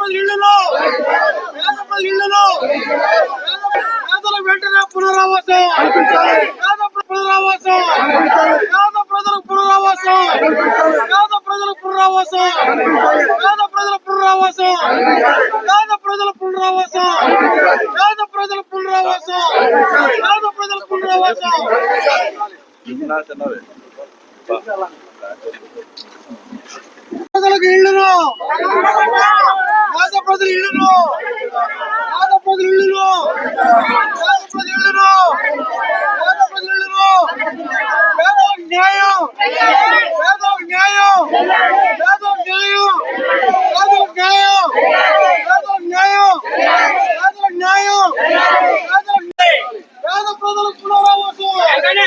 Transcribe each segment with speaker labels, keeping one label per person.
Speaker 1: ప్రజల ఇళ్ళలో పేద ప్రజల ఇళ్ళలో పేదల వెంటనే పునరావాసం పేద పునరావాసం పేద ప్రజలకు పునరావాసం పేద ప్రజలకు పునరావాసం పేద ప్రజల పునరావాసం పేద ప్రజల పునరావాసం పేద ప్రజల పునరావాసం పేద ప్రజల పునరావాసం. ప్రజలకు ఇళ్ళను పేద ప్రజల ఇళ్ళను పేద ప్రజల ఇళ్ళను పేద ప్రజల ఇళ్ళను పేద ప్రజల ఇళ్ళను పేద న్యాయం పేద న్యాయం పేద న్యాయం పేద న్యాయం పేద న్యాయం పేద న్యాయం పేద ప్రజల పునరావాసం
Speaker 2: వెంటనే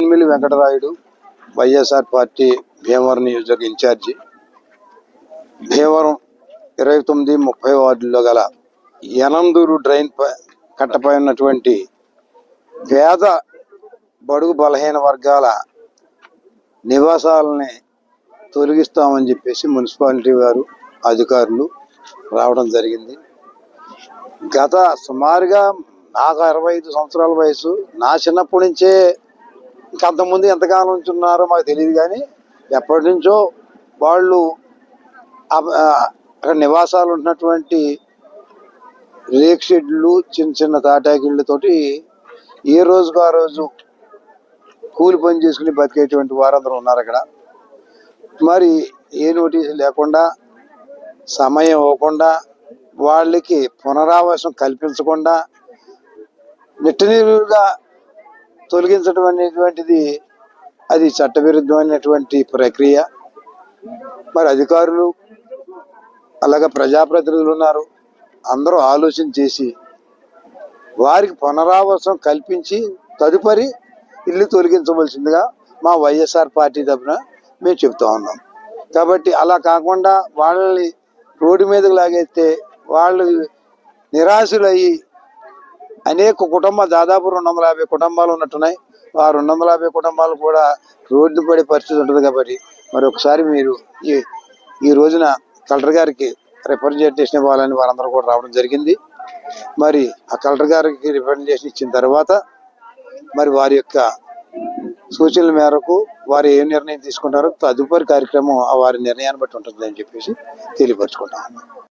Speaker 3: ఎమ్మిలి వెంకటరాయుడు వైఎస్ఆర్ పార్టీ భీమవరం నియోజకవర్గ ఇన్ఛార్జి. భీమవరం ఇరవై తొమ్మిది ముప్పై వార్డుల్లో గల యనందూరు డ్రైన్ కట్టపై ఉన్నటువంటి పేద బడుగు బలహీన వర్గాల నివాసాలని తొలగిస్తామని చెప్పేసి మున్సిపాలిటీ వారు అధికారులు రావడం జరిగింది. గత సుమారుగా నాకు అరవై ఐదు సంవత్సరాల వయసు. నా చిన్నప్పటి నుంచే ఇంకా అంతకుముందు ఎంతకాలం నుంచి ఉన్నారో మాకు తెలియదు కానీ ఎప్పటి నుంచో వాళ్ళు అక్కడ నివాసాలు ఉన్నటువంటి రేక్ షెడ్లు చిన్న చిన్న తాటాకిళ్ళతోటి ఏ రోజుకు ఆ రోజు కూలి పని చేసుకుని బతికేటువంటి వారందరూ ఉన్నారు అక్కడ. మరి ఏ నోటీసు లేకుండా సమయం ఇవ్వకుండా వాళ్ళకి పునరావాసం కల్పించకుండా నిట్టనీరుగా తొలగించడం అనేటువంటిది అది చట్టవిరుద్ధమైనటువంటి ప్రక్రియ. మరి అధికారులు అలాగే ప్రజాప్రతినిధులు ఉన్నారు. అందరూ ఆలోచన చేసి వారికి పునరావాసం కల్పించి తదుపరి ఇల్లు తొలగించవలసిందిగా మా వైఎస్ఆర్ పార్టీ తరఫున మేము చెప్తా ఉన్నాం. కాబట్టి అలా కాకుండా వాళ్ళని రోడ్డు మీదకు లాగేస్తే వాళ్ళు నిరాశలయ్యి అనేక కుటుంబ దాదాపు రెండు వందల యాభై కుటుంబాలు ఉన్నట్టున్నాయి. ఆ రెండు వందల యాభై కుటుంబాలు కూడా రోడ్డు పడే పరిస్థితి ఉంటుంది కాబట్టి మరి ఒకసారి మీరు ఈ ఈ రోజున కలెక్టర్ గారికి రిప్రజెంటేషన్ ఇవ్వాలని వారందరూ కూడా రావడం జరిగింది. మరి ఆ కలెక్టర్ గారికి రిప్రజెంటేషన్ ఇచ్చిన తర్వాత మరి వారి యొక్క సూచనల మేరకు వారు ఏ నిర్ణయం తీసుకుంటారో తదుపరి కార్యక్రమం ఆ వారి నిర్ణయాన్ని బట్టి ఉంటుందని చెప్పేసి తెలియపరచుకుంటాం.